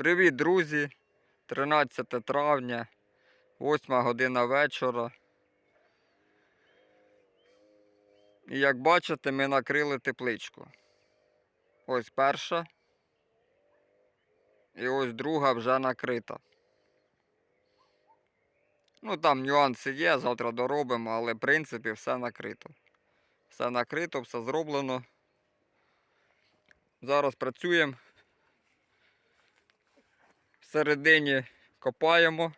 Привіт, друзі! 13 травня, 8 година вечора. І як бачите, ми накрили тепличку. Ось перша. І ось друга вже накрита. Ну там нюанси є, завтра доробимо, але в принципі все накрито. Все накрито, все зроблено. Зараз працюємо. Всередині копаємо.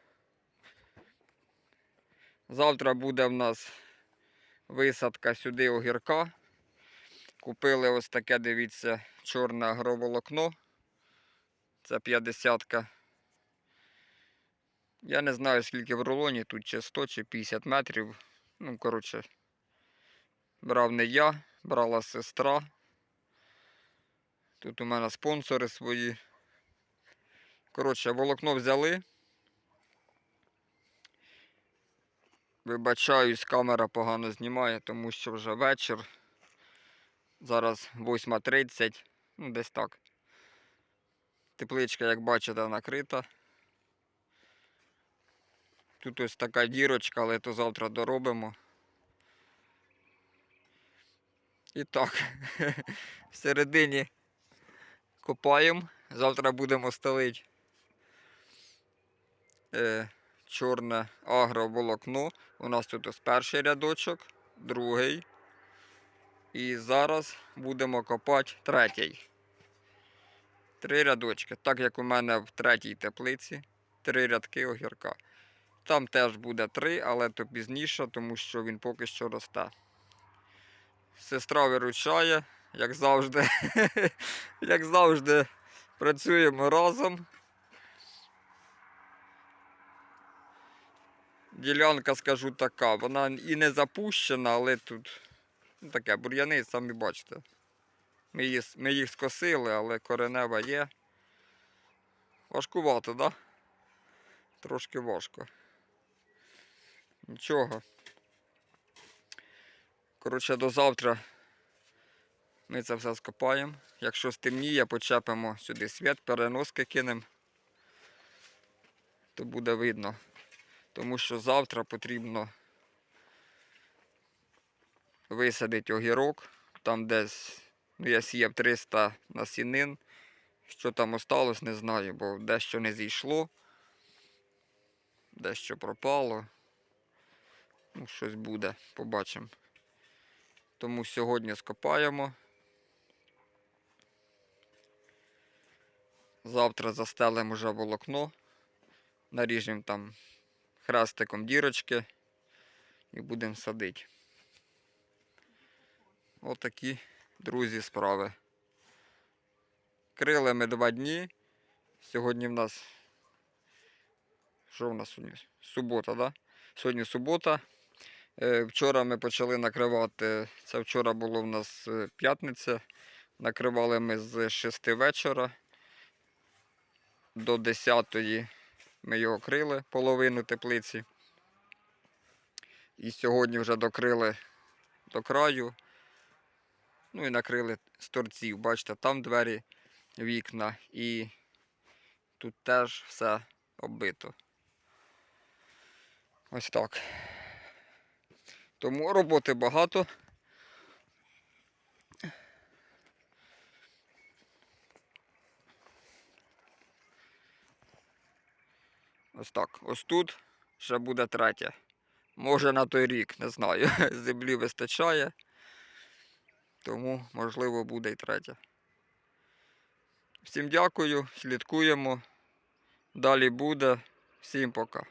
Завтра буде в нас висадка сюди огірка. Купили ось таке, дивіться, чорне агроволокно. Це 50-ка. Я не знаю, скільки в рулоні, тут чи 100 чи 50 метрів. Ну, коротше, брав не я, брала сестра. Тут у мене спонсори свої. Коротше, волокно взяли. Вибачаюсь, камера погано знімає, тому що вже вечір. Зараз 8.30, ну десь так. Тепличка, як бачите, накрита. Тут ось така дірочка, але то завтра доробимо. І так, всередині копаємо. Завтра будемо стелити чорне агроволокно. У нас тут ось перший рядочок, другий. І зараз будемо копати третій. Три рядочки. Так як у мене в третій теплиці, три рядки огірка. Там теж буде три, але то пізніше, тому що він поки що росте. Сестра виручає, як завжди. як завжди, працюємо разом. Ділянка, скажу така, вона і не запущена, але тут ну, таке бур'яни, самі бачите. Ми, її, ми їх скосили, але коренева є. Важкувато, так? Да? Трошки важко. Нічого. Коротше, до завтра ми це все скопаємо. Якщо стемніє, почепимо сюди світ, переноски кинемо, то буде видно. Тому що завтра потрібно висадити огірок. Там десь, ну я сіяв 300 насінин. Що там осталось, не знаю, бо дещо не зійшло, дещо пропало. Ну, щось буде, побачимо. Тому сьогодні скопаємо. Завтра застелимо вже волокно, наріжемо там хрестиком дірочки і будемо садити. Отакі, друзі, справи. Крили ми два дні. Сьогодні в нас. Що в нас сьогодні? Субота. Да? Сьогодні субота. Е, Вчора ми почали накривати. Це вчора було в нас е, п'ятниця. Накривали ми з 6 вечора до 10 ми його крили, половину теплиці. І сьогодні вже докрили до краю. Ну і накрили з торців. Бачите, там двері, вікна і тут теж все оббито. Ось так. Тому роботи багато. Ось так. Ось тут ще буде третя. Може на той рік, не знаю. Землі вистачає. Тому, можливо, буде і третя. Всім дякую, слідкуємо. Далі буде. Всім пока.